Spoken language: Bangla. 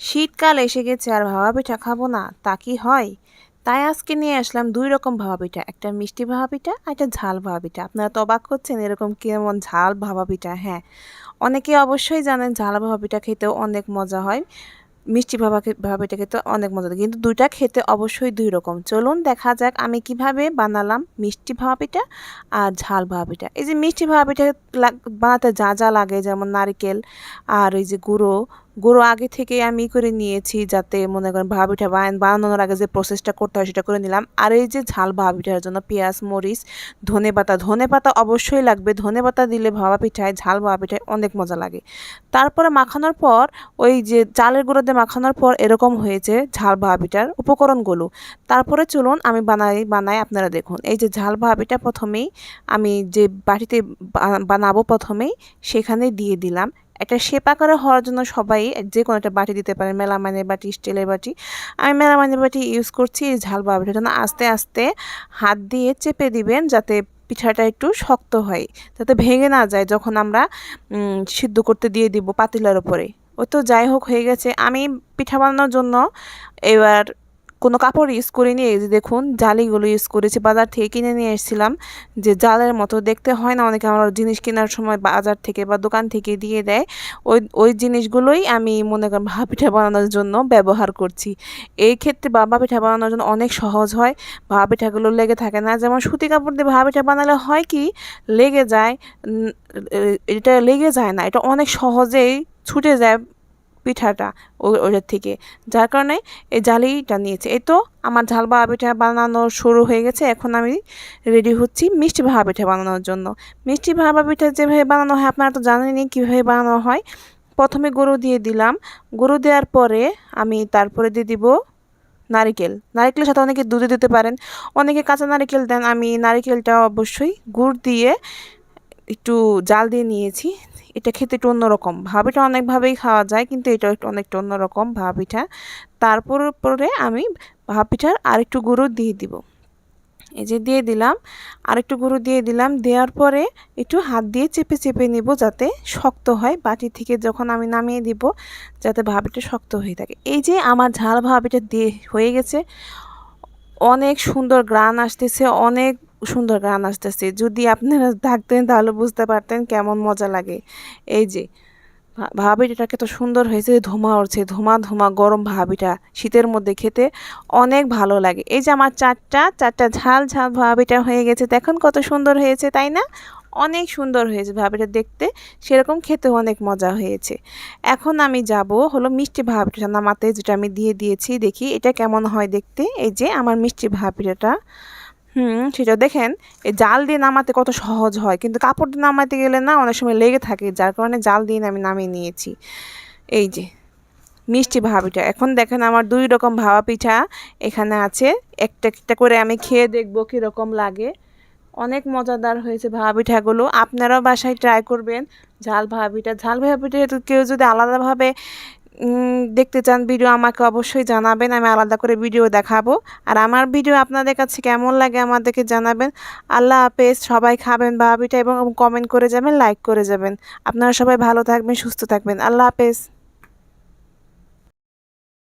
শীতকাল এসে গেছে আর ভাপা পিঠা খাব না, তা কি হয়? তাই আজকে নিয়ে আসলাম দুই রকম ভাপা পিঠা, একটা মিষ্টি ভাপা পিঠা আর একটা ঝাল ভাপা পিঠা। আপনারা তো অবাক করছেন এরকম কেমন ঝাল ভাপা পিঠা হ্যাঁ। অনেকে অবশ্যই জানেন ঝাল ভাপা পিঠা খেতেও অনেক মজা হয়, মিষ্টি ভাপা ভাপা পিঠা খেতে অনেক মজা হয়, কিন্তু দুইটা খেতে অবশ্যই দুই রকম। চলুন দেখা যাক আমি কীভাবে বানালাম মিষ্টি ভাপা পিঠা আর ঝাল ভাপা পিঠা। এই যে মিষ্টি ভাপা পিঠা বানাতে যা যা লাগে, যেমন নারকেল আর ওই যে গুঁড়ো গুঁড়ো আগে থেকে আমি করে নিয়েছি যাতে মনে করেন ভাবা পিঠা বানানোর আগে যে প্রসেসটা করতে হয় সেটা করে নিলাম। আর এই যে ঝাল ভাবা পিঠার জন্য পেঁয়াজ, মরিচ, ধনে পাতা ধনে পাতা অবশ্যই লাগবে। ধনে পাতা দিলে ভাবা পিঠায়, ঝাল ভাবা পিঠায় অনেক মজা লাগে। তারপরে মাখানোর পর ওই যে চালের গুঁড়ো দিয়ে মাখানোর পর এরকম হয়েছে ঝাল ভাবা পিঠার উপকরণগুলো। তারপরে চলুন আমি বানাই বানাই আপনারা দেখুন। এই যে ঝাল ভাবা পিঠা প্রথমেই আমি যে বাটিতে বানাবো প্রথমেই সেখানে দিয়ে দিলাম। একটা শেপ আকারে হওয়ার জন্য সবাই যে কোনো একটা বাটি দিতে পারেন, মেলামাইনের বাটি, স্টিলের বাটি। আমি মেলামাইনের বাটি ইউজ করছি ঝাল বাবিটার জন্য আস্তে আস্তে হাত দিয়ে চেপে দিবেন যাতে পিঠাটা একটু শক্ত হয়, যাতে ভেঙে না যায় যখন আমরা সিদ্ধ করতে দিয়ে দিব পাতিলার ওপরে ও তো যাই হোক, হয়ে গেছে। আমি পিঠা বানানোর জন্য এবার কোনো কাপড় ইউজ করিনি এই যে দেখুন, জালিগুলো ইউজ করেছি, বাজার থেকে কিনে নিয়ে এসেছিলাম। যে জালের মতো দেখতে হয় না, অনেকে আমার জিনিস কেনার সময় বাজার থেকে বা দোকান থেকে দিয়ে দেয়। ওই ওই জিনিসগুলোই আমি মনে করেন ভাপা পিঠা বানানোর জন্য ব্যবহার করছি। এই ক্ষেত্রে বাবা পিঠা বানানোর জন্য অনেক সহজ হয়। ভাপা পিঠাগুলো লেগে থাকে না। যেমন সুতি কাপড় দিয়ে ভাপা পিঠা বানালে হয় কি, লেগে যায় এটা লেগে যায় না। এটা অনেক সহজেই ছুটে যায়। পিঠাটা ওটার থেকে। যার কারণে এই জালিটা নিয়েছে। এই তো আমার ঝাল ভাপা পিঠা বানানো শুরু হয়ে গেছে। এখন আমি রেডি হচ্ছি মিষ্টি ভাপা পিঠা বানানোর জন্য। মিষ্টি ভাপা পিঠা যেভাবে বানানো হয়, আপনারা তো জানেনই কীভাবে বানানো হয়। প্রথমে গরু দিয়ে দিলাম। গরু দেওয়ার পরে আমি তারপরে দিয়ে দিব নারিকেল। নারিকেলের সাথে অনেকে দুধে দিতে পারেন। অনেকে কাঁচা নারিকেল দেন। আমি নারিকেলটা অবশ্যই গুড় দিয়ে একটু জাল দিয়ে নিয়েছি। এটা খেতে একটু অন্যরকম। ভাবিটা অনেকভাবেই খাওয়া যায়, কিন্তু এটা একটু অনেকটা অন্যরকম ভাবিটা। তারপর, পরে আমি ভাপিঠার আরেকটু গুঁড়ো দিয়ে দিব। এই যে দিয়ে দিলাম, আরেকটু গুঁড়ো দিয়ে দিলাম, দেওয়ার পরে একটু হাত দিয়ে চেপে চেপে নিব যাতে শক্ত হয়। বাটি থেকে যখন আমি নামিয়ে দিব, যাতে ভাবিটা শক্ত হয়ে থাকে। এই যে আমার ঝাল ভাবিটা দিয়ে হয়ে গেছে। অনেক সুন্দর গ্রান আসতেছে, অনেক সুন্দর গান আসতেছে। যদি আপনারা থাকতেন তাহলে বুঝতে পারতেন কেমন মজা লাগে। এই যে ভাবিটাকে এত সুন্দর হয়েছে ধোমা উঠছে ধোমা ধোমা গরম ভাবিটা শীতের মধ্যে খেতে অনেক ভালো লাগে। এই যে আমার চারটা চারটা ঝাল ঝাল ভাবিটা হয়ে গেছে। দেখুন কত সুন্দর হয়েছে, তাই না? অনেক সুন্দর হয়েছে ভাবিটা দেখতে। সেরকম খেতে অনেক মজা হয়েছে। এখন আমি যাব হলো মিষ্টি ভাবিটা নামাতে, যেটা আমি দিয়ে দিয়েছি। দেখি এটা কেমন হয় দেখতে। এই যে আমার মিষ্টি ভাবিটা হুম সেটা দেখেন, এই জাল দিয়ে নামাতে কত সহজ হয়। কিন্তু কাপড় দিয়ে নামাতে গেলে না অনেক সময় লেগে থাকে, যার কারণে জাল দিয়ে আমি নামিয়ে নিয়েছি। এই যে, মিষ্টি ভাবিটা। এখন দেখেন আমার দুই রকম ভাবা পিঠা, এখানে আছে, একটা একটা করে আমি খেয়ে দেখব কীরকম লাগে। অনেক মজাদার হয়েছে ভাবা পিঠাগুলো। আপনারাও বাসায় ট্রাই করবেন ঝাল ভাবা পিঠা। ঝাল ভাবা পিঠা কেউ যদি আলাদাভাবে দেখতে চান ভিডিও, আমাকে অবশ্যই জানাবেন, আমি আলাদা করে ভিডিও দেখাবো। আর আমার ভিডিও আপনাদের কাছে কেমন লাগে আমাদেরকে জানাবেন। আল্লাহ হাফেজ, সবাই খাবেন ভাবিটা এবং কমেন্ট করে যাবেন, লাইক করে যাবেন। আপনারা সবাই ভালো থাকবেন, সুস্থ থাকবেন। আল্লাহ হাফেজ।